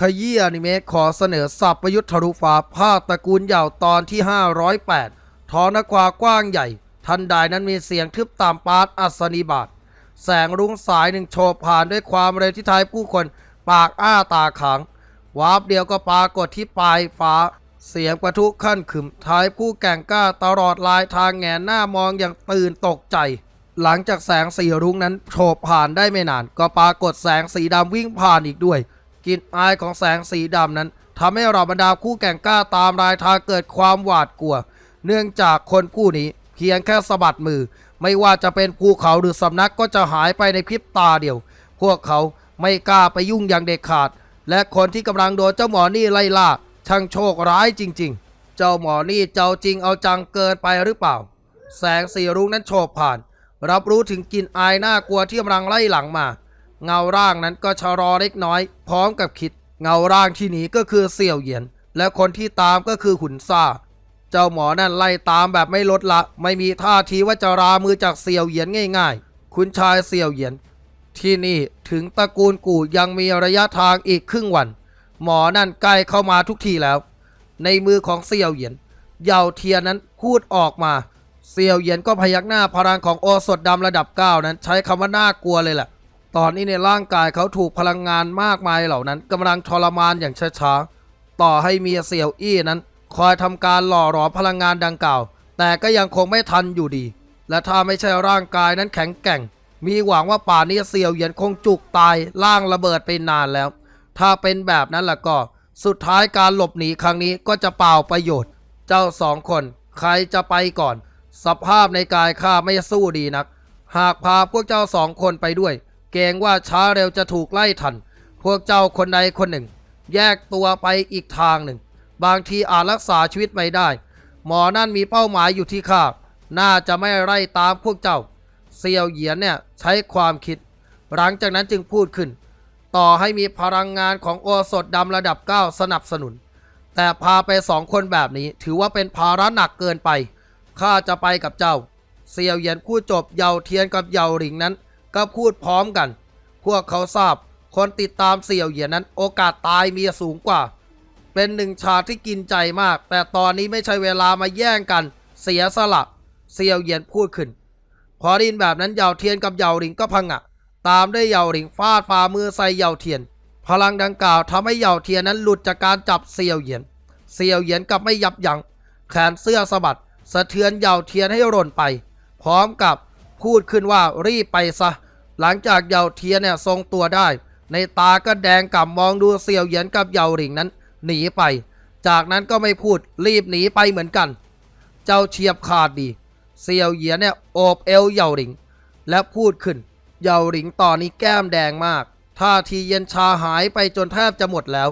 ขยี้อนิเมะขอเสนอสับประยุทธ์ทะลุฟ้าภาคตระกูลเหย่าตอนที่ 508ท้องนกวากว้างใหญ่ ทันใดนั้นมีเสียงทึบตามปาร์ตอัศนีบาทแสงรุ้งสายหนึ่งโฉบผ่านด้วยความเร็วที่ทายผู้คนปากอ้าตาขางวาบเดียวก็ปรากฏที่ปลายฟ้า เสียงประทุขั้นขึมทายผู้แก่งกล้าตลอดลายทางแงนหน้ามองอย่างตื่นตกใจ หลังจากแสงสีรุ้งนั้นโฉบผ่านได้ไม่นาน ก็ปรากฏแสงสีดำวิ่งผ่านอีกด้วย กลิ่นอายของแสงสีดำนั้นทำให้เราบรรดาคู่แก่งกล้าตามรายทางเกิดความหวาดกลัว เนื่องจากคนผู้นี้เพียงแค่สะบัดมือ ไม่ว่าจะเป็นภูเขาหรือสำนักก็จะหายไปในพริบตาเดียว พวกเขาไม่กล้าไปยุ่งอย่างเด็ดขาด และคนที่กำลังโดนเจ้าหมอนี่ไล่ล่าช่างโชคร้ายจริง ๆ เจ้าหมอนี่เจ้าจริงเอาจังเกินไปหรือเปล่า แสงสีรุ้งนั้นโฉบผ่าน รับรู้ถึงกลิ่นอายน่ากลัวที่กำลังไล่หลังมา เงาร่างนั้นก็ชะลอเล็กน้อย พร้อมกับคิด เงาร่างที่หนีก็คือเสี่ยวเหยียน และคนที่ตามก็คือขุนซ่า เจ้าหมอนั่นไล่ตามแบบไม่ลดละ ไม่มีท่าทีว่าจะรามือจากเสี่ยวเหยียนง่าย ๆ คุณชายเสี่ยวเหยียน ที่นี่ถึงตระกูลกู่ยังมีระยะทางอีกครึ่งวัน หมอนั่นใกล้เข้ามาทุกทีแล้ว ในมือของเสี่ยวเหยียนเยาเทียนนั้นพูดออกมาเสี่ยวเหยียนก็พยักหน้าพลังของโอสถดำระดับ 9 นั้นใช้คำว่าน่ากลัวเลยแหละ ตอนนี้ในร่างกายเขาถูกพลังงานมากมายเหล่านั้นกำลังทรมานอย่างช้าๆ ต่อให้เมียเสี่ยวอี้นั้น คอยทำการหล่อหลอมพลังงานดังกล่าว แต่ก็ยังคงไม่ทันอยู่ดี และถ้าไม่ใช่ร่างกายนั้นแข็งแกร่ง มีหวังว่าป่านนี้เสี่ยวเหยียนคงจุกตายล่างระเบิดไปนานแล้ว ถ้าเป็นแบบนั้นล่ะก็ สุดท้ายการหลบหนีครั้งนี้ก็จะเปล่าประโยชน์ เจ้าสองคนใครจะไปก่อน สภาพในกายข้าไม่สู้ดีนัก หากพาพวกเจ้าสองคนไปด้วย เกรงว่าช้าเร็วจะถูกไล่ทัน พวกเจ้าคนใดคนหนึ่ง แยกตัวไปอีกทางหนึ่ง บางทีอาจรักษาชีวิตไม่ได้ หมอนั่นมีเป้าหมายอยู่ที่ข้า น่าจะไม่ไล่ตามพวกเจ้า เซียวเหยียนเนี่ยใช้ความคิด หลังจากนั้นจึงพูดขึ้น ต่อให้มีพลังงานของโอสถดำระดับ 9 สนับสนุน แต่พาไปสองคนแบบนี้ถือว่าเป็นภาระหนักเกินไป ข้าจะไปกับเจ้า เซียวเหยียนพูดจบเยาเทียนกับเยาหลิงนั้น ก็พูดพร้อมกัน พวกเขาทราบคนติดตามเสี่ยวเหยียนนั้น โอกาสตายมีสูงกว่า เป็นหนึ่งฉากที่กินใจมาก แต่ตอนนี้ไม่ใช่เวลามาแย่งกัน เสียสละเสี่ยวเหยียนพูดขึ้น พอไดยินแบบนั้นเยาเทียนกับเยาหลิงก็พังอะตามด้วยเยาหลิงฟาดฝ่ามือใส่เยาเทียน พลังดังกล่าวทำให้เยาเทียนนั้นหลุดจากการจับเสี่ยวเหยียน เสี่ยวเหยียนกับไม่ยับยัง้งแขนเสื้อสะบัดสะเทือนเยาเทียนให้หล่นไป พร้อมกับ พูดขึ้นว่ารีบไปซะ หลังจากเยาเทียนเนี่ยทรงตัวได้ ในตาก็แดงกลับมองดูเสี่ยวเหยียนกับเยาหลิงนั้น หนีไป จากนั้นก็ไม่พูดรีบหนีไปเหมือนกัน เจ้าเฉียบขาดดี เสี่ยวเหยียนเนี่ยโอบเอวเยาหลิง และพูดขึ้นเยาหลิงตอนนี้แก้มแดงมากท่าทีเย็นชาหายไปจนแทบจะหมดแล้ว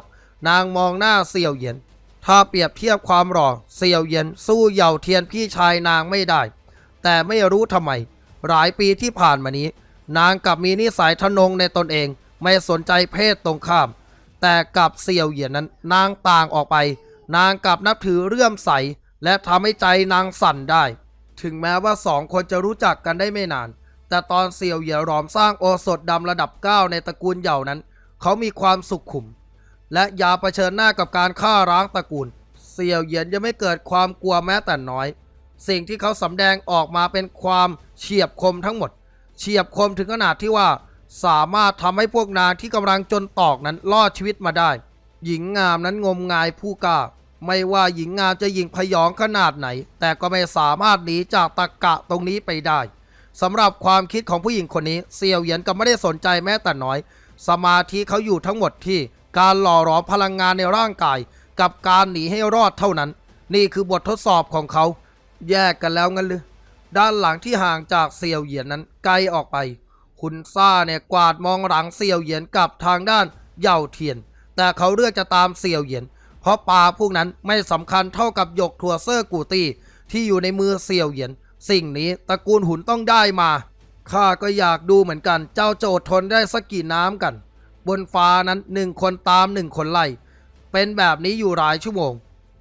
นางมองหน้าเสี่ยวเหยียนถ้าเปรียบเทียบความหล่อเสี่ยวเหยียนสู้เยาเทียนพี่ชายนางไม่ได้ แต่ไม่รู้ทำไม หลายปีที่ผ่านมานี้ นางกลับมีนิสัยทะนงในตนเอง ไม่สนใจเพศตรงข้าม แต่กับเสี่ยวเหยียนนั้นนางต่างออกไป นางกลับนับถือเรื่อมใส และทำให้ใจนางสั่นได้ ถึงแม้ว่าสองคนจะรู้จักกันได้ไม่นาน แต่ตอนเสี่ยวเหยียนรอมสร้างโอสถดำระดับ 9 ในตระกูลเหย่านั้น เขามีความสุขขุม และอย่าเผชิญหน้ากับการฆ่าร้างตระกูล เสี่ยวเหยียนยังไม่เกิดความกลัวแม้แต่น้อย สิ่งที่เขาสำแดงออกมาเป็นความเฉียบคมทั้งหมด เฉียบคมถึงขนาดที่ว่า สามารถทำให้พวกนางที่กำลังจนตอกนั้นรอดชีวิตมาได้ หญิงงามนั้นงมงายผู้กล้าไม่ว่าหญิงงามจะหญิงพยองขนาดไหน แต่ก็ไม่สามารถหนีจากตะกะตรงนี้ไปได้สำหรับความคิดของผู้หญิงคนนี้เซียวเหยียนก็ไม่ได้สนใจแม้แต่น้อย สมาธิเขาอยู่ทั้งหมดที่การหล่อหลอมพลังงานในร่างกาย กับการหนีให้รอดเท่านั้น นี่คือบททดสอบของเขา แยกกันแล้วงั้นหรือด้านหลังที่ห่างจากเซียวเหยียนนั้นไกลออกไป คุณซ่าเนี่ยกวาดมองหลังเซียวเหยียนกลับทางด้านเหย่าเทียน แต่เขาเลือกจะตามเซียวเหยียน เพราะปลาพวกนั้นไม่สำคัญเท่ากับหยกทัวเซอร์กูตี้ที่อยู่ในมือเซียวเหยียน สิ่งนี้ตระกูลหุนต้องได้มาข้าก็อยากดูเหมือนกันเจ้าโจทนได้สักกี่น้ำกัน บนฟ้านั้นหนึ่งคนตามหนึ่งคนไล่เป็นแบบนี้อยู่หลายชั่วโมง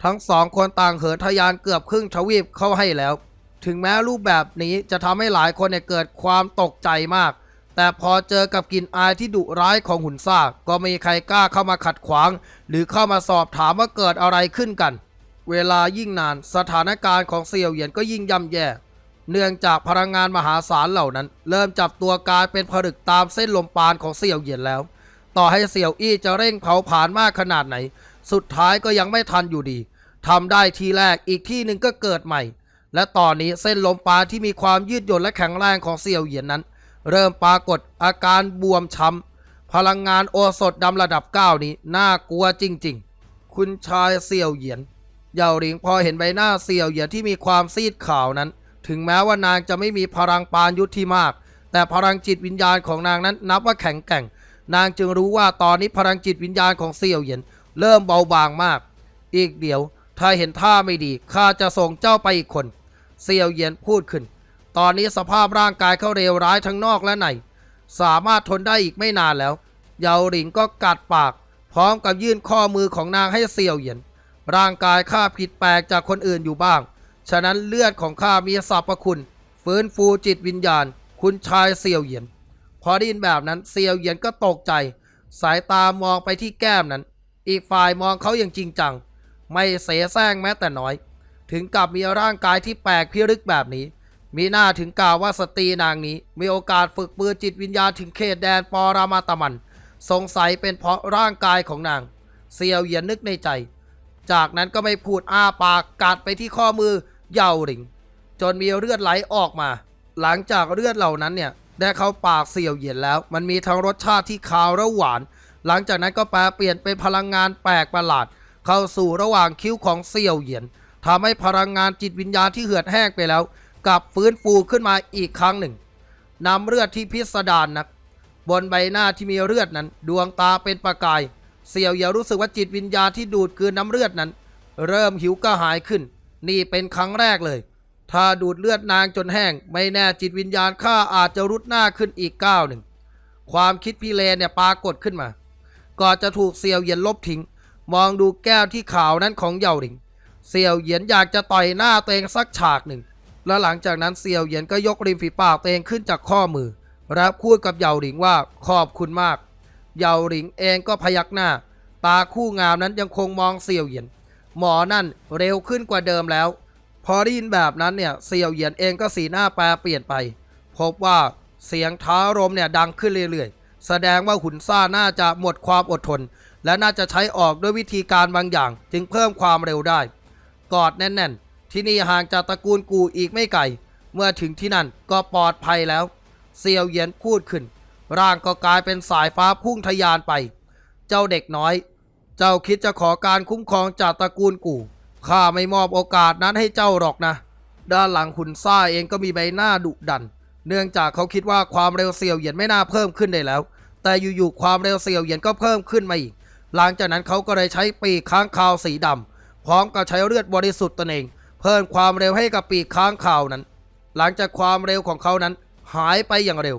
ทั้งสองคนต่างเหินทะยานเกือบครึ่งทวีปเข้าให้แล้ว ถึงแม้รูปแบบนี้จะทำให้หลายคนเนี่ยเกิดความตกใจมาก แต่พอเจอกับกลิ่นอายที่ดุร้ายของหุ่นซ่าก็ไม่มีใครกล้าเข้ามาขัดขวาง หรือเข้ามาสอบถามว่าเกิดอะไรขึ้นกัน เวลายิ่งนานสถานการณ์ของเสี่ยวเหยียนก็ยิ่งย่ำแย่ เนื่องจากพลังงานมหาศาลเหล่านั้น เริ่มจับตัวกลายเป็นผลึกตามเส้นลมปานของเสี่ยวเหยียนแล้ว ต่อให้เสี่ยวอี้จะเร่งเผาผลาญมากขนาดไหน สุดท้ายก็ยังไม่ทันอยู่ดีทำได้ทีแรกอีกที่หนึ่งก็เกิดใหม่ และตอนนี้เส้นลมปาที่มีความยืดหยุ่นและแข็งแรงของเสี่ยวเหยียนนั้น เริ่มปรากฏอาการบวมช้ำพลังงานโอสถดำระดับ 9 นี้น่ากลัวจริง ๆ คุณชายเสี่ยวเหยียนเยาหลิงพอเห็นใบหน้าเสี่ยวเหยียนที่มีความซีดขาวนั้น ถึงแม้ว่านางจะไม่มีพลังปานยุทธที่มาก แต่พลังจิตวิญญาณของนางนั้นนับว่าแข็งแกร่ง นางจึงรู้ว่าตอนนี้พลังจิตวิญญาณของเสี่ยวเหยียน เริ่มเบาบางมาก อีกเดี๋ยว ถ้าเห็นท่าไม่ดีข้าจะส่งเจ้าไปอีกคนเสี่ยวเยียนพูดขึ้น ตอนนี้สภาพร่างกายเขาเร็วร้ายทั้งนอกและใน สามารถทนได้อีกไม่นานแล้ว เยาหลิงก็กัดปาก พร้อมกับยื่นข้อมือของนางให้เสี่ยวเยียน ร่างกายข้าผิดแปลกจากคนอื่นอยู่บ้าง ฉะนั้นเลือดของข้ามีสรรพคุณฟื้นฟูจิตวิญญาณ คุณชายเสี่ยวเยียน พอได้ยินแบบนั้นเสี่ยวเยียนก็ตกใจ สายตามองไปที่แก้มนั้น อีกฝ่ายมองเขาอย่างจริงจัง ไม่เสแสร้งแม้แต่น้อย ถึงกับมีร่างกายที่แปลกพิรึกแบบนี้ มีหน้าถึงกล่าวว่าสตรีนางนี้ มีโอกาสฝึกปืนจิตวิญญาณถึงเขตแดนปอรามาตมัน สงสัยเป็นเพราะร่างกายของนาง เซียวเหยียนนึกในใจ จากนั้นก็ไม่พูดอ้าปากกัดไปที่ข้อมือเยาหลิง จนมีเลือดไหลออกมา หลังจากเลือดเหล่านั้นเนี่ยได้เข้าปากเสี่ยวเหยียนแล้ว มันมีทั้งรสชาติที่คาวและหวาน หลังจากนั้นก็แปลเปลี่ยนเป็นพลังงานแปลกประหลาด เข้าสู่ระหว่างคิ้วของเสี่ยวเหยียนทำให้พลังงานจิตวิญญาณที่เหือดแห้งไปแล้ว กลับฟื้นฟูขึ้นมาอีกครั้งหนึ่งนำเลือดที่พิสดารนัก บนใบหน้าที่มีเลือดนั้น ดวงตาเป็นประกาย เสี่ยวเหยียวรู้สึกว่าจิตวิญญาณที่ดูดกลืนน้ำเลือดนั้น เริ่มหิวกระหายขึ้น นี่เป็นครั้งแรกเลย ถ้าดูดเลือดนางจนแห้ง ไม่แน่จิตวิญญาณข้าอาจจะรุดหน้าขึ้นอีกก้าวหนึ่งความคิดพี่เลนเนี่ยปรากฏขึ้นมา ก่อนจะถูกเสี่ยวเหยียนลบทิ้ง มองดูแก้วที่ขาวนั้นของเหยาหลิงเสี่ยวเหยียนอยากจะต่อยหน้าเองสักฉากหนึ่ง และหลังจากนั้นเสี่ยวเหยียนก็ยกริมฝีปากเองขึ้นจากข้อมือและพูดกับเหยาหลิงว่าขอบคุณมากเหยาหลิงเองก็พยักหน้า ตาคู่งามนั้นยังคงมองเสี่ยวเหยียน หมอนั่นเร็วขึ้นกว่าเดิมแล้ว พอได้ยินแบบนั้นเนี่ยเสี่ยวเหยียนเองก็สีหน้าแปรเปลี่ยนไป พบว่าเสียงท้ารมเนี่ยดังขึ้นเรื่อย แสดงว่าหุ่นซ่าน่าจะหมดความอดทน และน่าจะใช้ออกด้วยวิธีการบางอย่าง จึงเพิ่มความเร็วได้ กอดแน่น ๆ ที่นี่ห่างจากตระกูลกูอีกไม่ไกล เมื่อถึงที่นั่นก็ปลอดภัยแล้ว เซียวเหยียนพูดขึ้น ร่างก็กลายเป็นสายฟ้าพุ่งทะยานไป เจ้าเด็กน้อย เจ้าคิดจะขอการคุ้มครองจากตระกูลกูข้าไม่มอบโอกาสนั้นให้เจ้าหรอกนะ ด้านหลังขุนซ่าเองก็มีใบหน้าดุดันเนื่องจากเขาคิดว่าความเร็วเซียวเหยียนไม่น่าเพิ่มขึ้นได้แล้ว แต่อยู่ๆความเร็วเซียวเหยียนก็เพิ่มขึ้นมาอีก หลังจากนั้นเขาก็เลยใช้ปีกค้างคาวสีดำพร้อมกับใช้เลือดบริสุทธิ์ตนเอง เพิ่มความเร็วให้กับปีกค้างคาวนั้น หลังจากความเร็วของเขานั้น หายไปอย่างเร็ว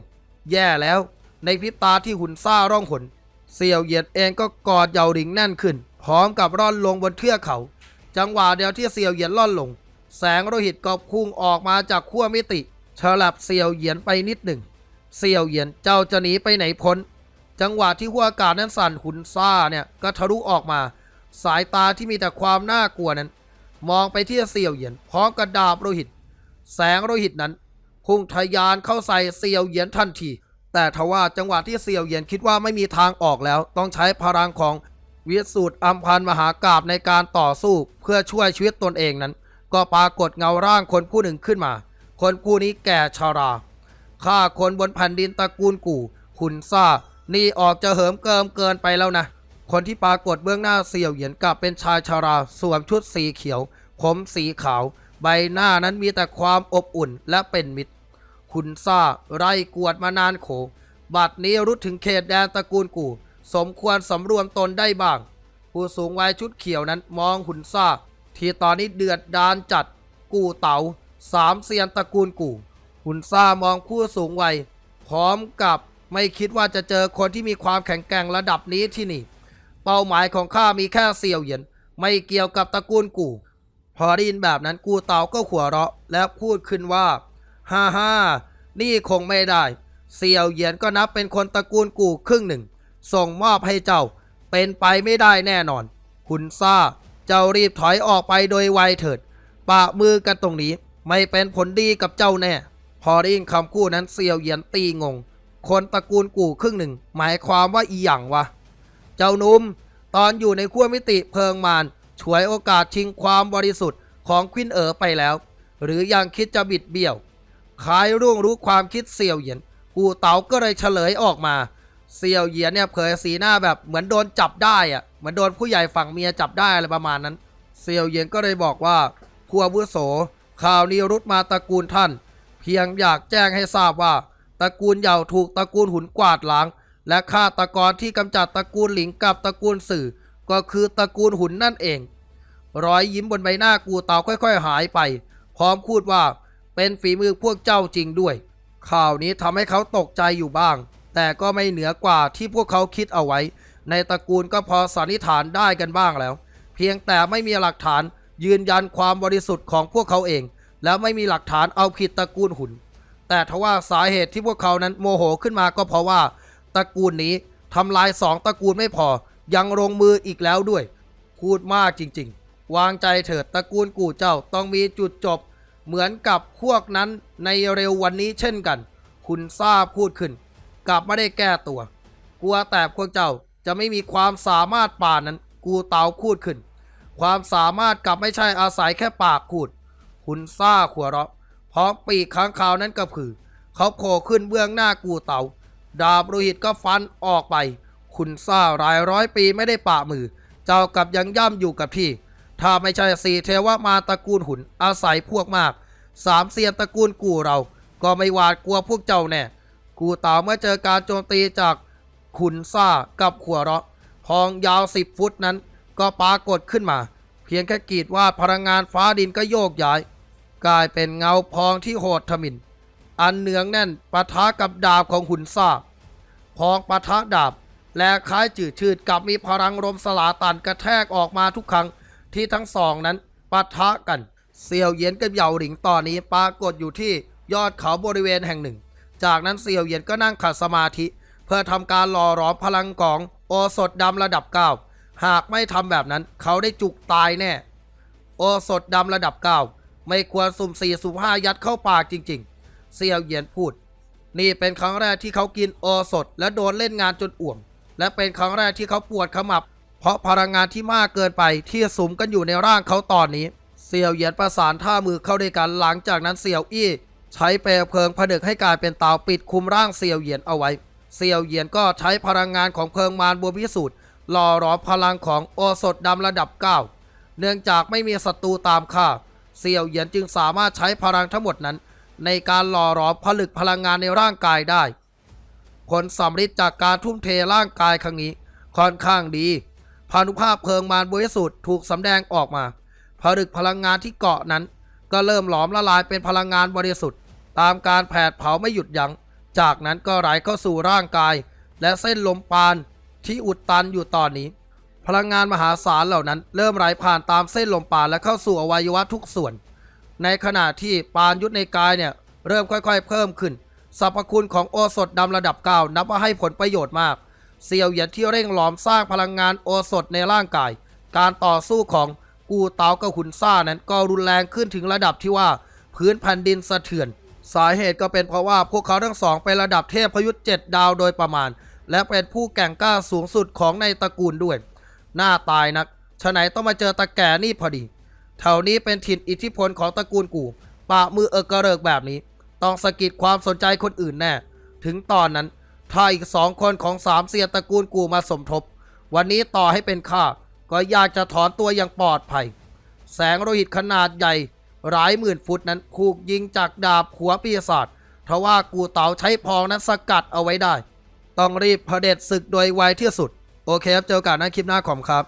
แย่แล้ว ในพริบตาที่หุ่นซ่าร่องหนเสี่ยวเหยียนเองก็กอดเยาหลิงแน่นขึ้น พร้อมกับร่อนลงบนเทือกเขา จังหวะเดียวที่เสี่ยวเหยียนล่อนลง แสงโลหิตก็พุ่งออกมาจากขั้วมิติฉลับเสี่ยวเหยียนไปนิดหนึ่ง เสี่ยวเหยียนเจ้าจะหนีไปไหนพ้น จังหวะที่หัวอากาศนั้นสั่นหุนซ่าเนี่ยก็ทะลุออกมา สายตาที่มีแต่ความน่ากลัวนั้น มองไปที่เสี่ยวเหยียนพร้อมกระดาบโลหิต แสงโลหิตนั้นพุ่งทะยานเข้าใส่เสี่ยวเหยียนทันที แต่ทว่าจังหวะที่เสี่ยวเหยียนคิดว่าไม่มีทางออกแล้ว ต้องใช้พลังของวิสูตรอัมพันมหากราบในการต่อสู้เพื่อช่วยชีวิตตนเองนั้น ก็ปรากฏเงาร่างคนผู้หนึ่งขึ้นมา คนผู้นี้แก่ชาราฆ่าคนบนแผ่นดินตระกูลกู่ขุนซ่า นี่ออกจะเหิมเกิมเกินไปแล้วนะ คนที่ปรากฏเบื้องหน้าเสี่ยวเหยียนกลับเป็นชายชาราสวมชุดสีเขียว ผมสีขาว ใบหน้านั้นมีแต่ความอบอุ่นและเป็นมิตรขุนซ่าไร่กวดมานานโข บัดนี้รุดถึงเขตแดนตระกูลกู่ สมควรสำรวมตนได้บ้าง ผู้สูงวัยชุดเขียวนั้นมองขุนซ่า ที่ตอนนี้เดือดดานจัด กู่เต๋าสามเซียนตระกูลกู่หุนซ่ามองผู้สูงวัยพร้อมกับ ไม่คิดว่าจะเจอคนที่มีความแข็งแกร่งระดับนี้ที่นี่ เป้าหมายของข้ามีแค่เสี่ยวเหยียน ไม่เกี่ยวกับตระกูลกู่ พอได้ยินแบบนั้นกูเต่าก็หัวเราะ และพูดขึ้นว่าฮ่าฮ่านี่คงไม่ได้เซียวเหยียนก็นับเป็นคนตระกูลกู่ครึ่งหนึ่ง ส่งมอบให้เจ้า เป็นไปไม่ได้แน่นอนหุนซ่า เจ้ารีบถอยออกไปโดยไวเถิด ปะมือกันตรงนี้ ไม่เป็นผลดีกับเจ้าแน่ พอได้ยินคำพูดนั้นเซียวเหยียนตีงง คนตระกูลกู่ครึ่งหนึ่ง หมายความว่าอีหยังวะ เจ้าหนุ่มตอนอยู่ในขั้วมิติเพลิงมารฉวยโอกาสชิงความบริสุทธิ์ของควินเอ๋อไปแล้ว หรือยังคิดจะบิดเบี้ยวคลายร่วงรู้ความคิดเซียวเหยียน กูเต๋าก็เลยเฉลยออกมาเซียวเหยียนเนี่ยเผยสีหน้าแบบเหมือนโดนจับได้อะเหมือนโดนผู้ใหญ่ฝั่งเมียจับได้อะไรประมาณนั้นเซียวเหยียนก็เลยบอกว่าผู้อาวุโสข่าวนี้รุดมาตระกูลท่าน เพียงอยากแจ้งให้ทราบว่า ตระกูลเหย่าถูกตระกูลหุนกวาดล้าง และฆาตกรที่กำจัดตระกูลหลิงกับตระกูลสื่อ ก็คือตระกูลหุนนั่นเอง รอยยิ้มบนใบหน้ากูเตาค่อยๆ หายไป พร้อมพูดว่าเป็นฝีมือพวกเจ้าจริงด้วย ข่าวนี้ทำให้เขาตกใจอยู่บ้าง แต่ก็ไม่เหนือกว่าที่พวกเขาคิดเอาไว้ ในตระกูลก็พอสันนิษฐานได้กันบ้างแล้ว เพียงแต่ไม่มีหลักฐานยืนยันความบริสุทธิ์ของพวกเขาเอง แล้วไม่มีหลักฐานเอาผิดตระกูลหุน แต่ทว่าสาเหตุที่พวกเขานั้นโมโหขึ้นมาก็เพราะว่าตระกูลนี้ทำลายสองตระกูลไม่พอ ยังลงมืออีกแล้วด้วย พูดมากจริงๆ วางใจเถิดตระกูลกู่เจ้าต้องมีจุดจบ เหมือนกับพวกนั้นในเร็ววันนี้เช่นกัน คุณทราบพูดขึ้น กลับไม่ได้แก้ตัว กลัวแต่พวกเจ้าจะไม่มีความสามารถป่านนั้น กูเตาพูดขึ้น ความสามารถกลับไม่ใช่อาศัยแค่ปากพูด คุณซ่าขัวเราะ พร้อมปีกค้างคาวนั้นก็คือ เขาโผล่ขึ้นเบื้องหน้ากูเตาดาบโลหิตก็ฟันออกไป คุณซ่ารายร้อยปีไม่ได้ปะมือ เจ้ากับยังย่ำอยู่กับที่ ถ้าไม่ใช่สีเทวมาตระกูลหุนอาศัยพวกมาก สามเซียนตระกูลกูเรา ก็ไม่หวาดกลัวพวกเจ้าแน่ กูเต่าเมื่อเจอการโจมตีจากขุนซ่ากับขัวเราะพองยาวสิบฟุตนั้นก็ปรากฏขึ้นมา เพียงแค่กรีดว่าดพลังงานฟ้าดินก็โยกย้าย กลายเป็นเงาพองที่โหดทมิน อันเนืองแน่นปะทะกับดาบของขุนซ่าพองปะทะดาบ และคล้ายจืดชืดกับมีพลังลมสลาตันกระแทกออกมาทุกครั้งที่ทั้งสองนั้นปะทะกันเซียวเยียนกับเหยาหลิงตอนนี้ปรากฏอยู่ที่ยอดเขาบริเวณแห่งหนึ่ง จากนั้นเซียวเยียนก็นั่งขัดสมาธิ เพื่อทำการหล่อหลอมพลังของโอสถดำระดับเก้าหากไม่ทำแบบนั้นเขาได้จุกตายแน่ โอสถดำระดับเก้า ไม่ควรสุ่มสี่สุ่มห้ายัดเข้าปากจริง ๆ เซียวเหยียนพูด นี่เป็นครั้งแรกที่เขากินโอสถและโดนเล่นงานจนอ่วม และเป็นครั้งแรกที่เขาปวดขมับ เพราะพลังงานที่มากเกินไปที่สุมกันอยู่ในร่างเขาตอนนี้ เซียวเหยียนประสานท่ามือเข้าด้วยกันหลังจากนั้นเซียวอี้ใช้เปลวเพลิงผนึกให้กลายเป็นเตาปิดคุมร่างเซียวเหยียนเอาไว้ เซียวเหยียนก็ใช้พลังงานของเพลิงมารบัวพิสูจน์หล่อหลอมพลังของโอสถดำระดับ 9 เนื่องจากไม่มีศัตรูตามฆ่า เซียวเหยียนจึงสามารถใช้พลังทั้งหมดนั้น ในการหล่อหลอมผลึกพลังงานในร่างกายได้ ผลสำฤทธิ์จากการทุ่มเทร่างกายครั้งนี้ค่อนข้างดีพานุภาพเพลิงมารบริสุทธิ์ถูกสำแดงออกมา ผลึกพลังงานที่เกาะนั้น ก็เริ่มหลอมละลายเป็นพลังงานบริสุทธิ์ ตามการแผดเผาไม่หยุดยัง้ง จากนั้นก็ไหลเข้าสู่ร่างกาย และเส้นลมปานที่อุดตันอยู่ตอนนี้ พลังงานมหาศาลเหล่านั้น เริ่มไหลผ่านตามเส้นลมปานและเข้าสู่อวัยวะทุกส่วน ในขณะที่ปานยุทธในกายเนี่ยเริ่มค่อยๆ เพิ่มขึ้นสรรพคุณของโอสถดำระดับเก้านับว่าให้ผลประโยชน์มากเซียวเหยียนที่เร่งหลอมสร้างพลังงานโอสถในร่างกาย การต่อสู้ของกูเตากับขุนซ่านั้นก็รุนแรงขึ้นถึงระดับที่ว่า พื้นแผ่นดินสะเทือน สาเหตุก็เป็นเพราะว่าพวกเขาทั้งสองเป็นระดับเทพพยุทธ์เจ็ดดาวโดยประมาณ และเป็นผู้แก่งกล้าสูงสุดของในตระกูลด้วย หน้าตายนักฉะไหนต้องมาเจอตะแก่นี่พอดีแถวนี้เป็นถิ่นอิทธิพลของตระกูลกูปะมือเอกระเริกแบบนี้ ต้องสะกิดความสนใจคนอื่นแน่ ถึงตอนนั้น ถ้าอีกสองคนของสามเซียตระกูลกูมาสมทบ วันนี้ต่อให้เป็นข้าก็อยากจะถอนตัวอย่างปลอดภัย แสงโลหิตขนาดใหญ่ หลายหมื่นฟุตนั้นถูกยิงจากดาบหัวปีศาจทว่ากูเต๋าใช้พองนั้นสกัดเอาไว้ได้ ต้องรีบเผด็จศึกโดยไวที่สุด โอเคครับ เจอกันในคลิปหน้าขอมครับ